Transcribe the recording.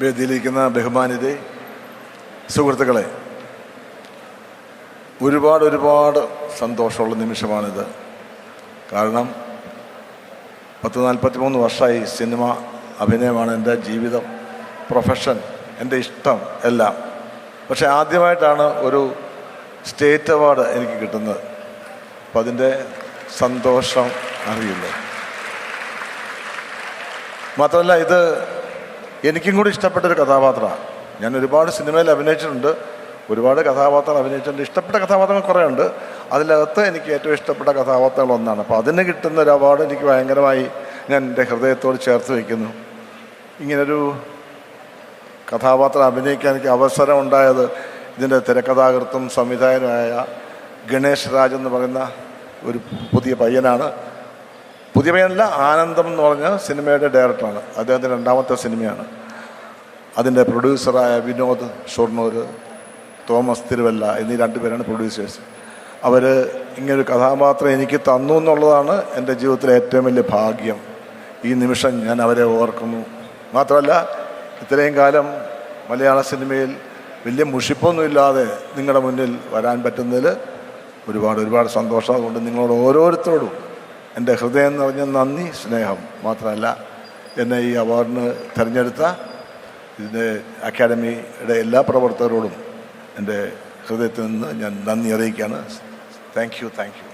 വേദിയിലിരിക്കുന്ന ബഹുമാനിതേ സുഹൃത്തുക്കളെ ഒരുപാട് ഒരുപാട് സന്തോഷമുള്ള നിമിഷമാണിത്. കാരണം പത്ത് നാൽപ്പത്തി മൂന്ന് വർഷമായി സിനിമ അഭിനയമാണ് എന്റെ ജീവിതം പ്രൊഫഷൻ എന്റെ ഇഷ്ടം എല്ലാം. പക്ഷെ ആദ്യമായിട്ടാണ് ഒരു സ്റ്റേറ്റ് അവാർഡ് എനിക്ക് കിട്ടുന്നത്. അപ്പം അതിന്റെ സന്തോഷം അറിയില്ല. മാത്രമല്ല ഇത് എനിക്കും കൂടി ഇഷ്ടപ്പെട്ട ഒരു കഥാപാത്രമാണ്. ഞാൻ ഒരുപാട് സിനിമയിൽ അഭിനയിച്ചിട്ടുണ്ട്. ഒരുപാട് കഥാപാത്രങ്ങൾ അഭിനയിച്ചിട്ടുണ്ട്. ഇഷ്ടപ്പെട്ട കഥാപാത്രങ്ങൾ കുറേ ഉണ്ട് അതിലകത്ത് എനിക്ക് ഏറ്റവും ഇഷ്ടപ്പെട്ട കഥാപാത്രങ്ങൾ ഒന്നാണ്. അപ്പോൾ അതിന് കിട്ടുന്ന ഒരു അവാർഡ് എനിക്ക് ഭയങ്കരമായി ഞാൻ എന്റെ ഹൃദയത്തോട് ചേർത്ത് വയ്ക്കുന്നു. ഇങ്ങനൊരു കഥാപാത്രം അഭിനയിക്കാൻ എനിക്ക് അവസരം ഉണ്ടായത് ഇതിന്റെ തിരക്കഥാകൃത്തും സംവിധായകനുമായ ഗണേഷ് രാജ് എന്ന് പറയുന്ന ഒരു പുതിയ പയ്യനാണ്. പുതിയ പയ്യനല്ല ആനന്ദം എന്ന് പറഞ്ഞ സിനിമയുടെ ഡയറക്ടറാണ്. അദ്ദേഹത്തിന്റെ രണ്ടാമത്തെ സിനിമയാണ്. അതിന്റെ പ്രൊഡ്യൂസറായ വിനോദ് ഷൊർണൂർ തോമസ് തിരുവല്ല എന്നീ രണ്ടുപേരാണ് പ്രൊഡ്യൂസേഴ്സ് അവർ ഇങ്ങനൊരു കഥാപാത്രം എനിക്ക് തന്നു എന്നുള്ളതാണ് എന്റെ ജീവിതത്തിലെ ഏറ്റവും വലിയ ഭാഗ്യം. ഈ നിമിഷം ഞാൻ അവരെ ഓർക്കുന്നു. മാത്രമല്ല ഇത്രയും കാലം മലയാള സിനിമയിൽ വലിയ മുഷിപ്പൊന്നുമില്ലാതെ നിങ്ങളുടെ മുന്നിൽ വരാൻ പറ്റുന്നതിൽ ഒരുപാട് ഒരുപാട് സന്തോഷം. അതുകൊണ്ട് നിങ്ങളോട് ഓരോരുത്തരോടും എന്റെ ഹൃദയം നിറഞ്ഞ നന്ദി സ്നേഹം മാത്രമല്ല എന്നെ ഈ അവാർഡിന് തിരഞ്ഞെടുത്ത ഇതിന്റെ അക്കാഡമിയുടെ എല്ലാ പ്രവർത്തകരോടും എന്റെ ഹൃദയത്തിൽ നിന്ന് ഞാൻ നന്ദി അറിയിക്കുകയാണ്. Thank you thank you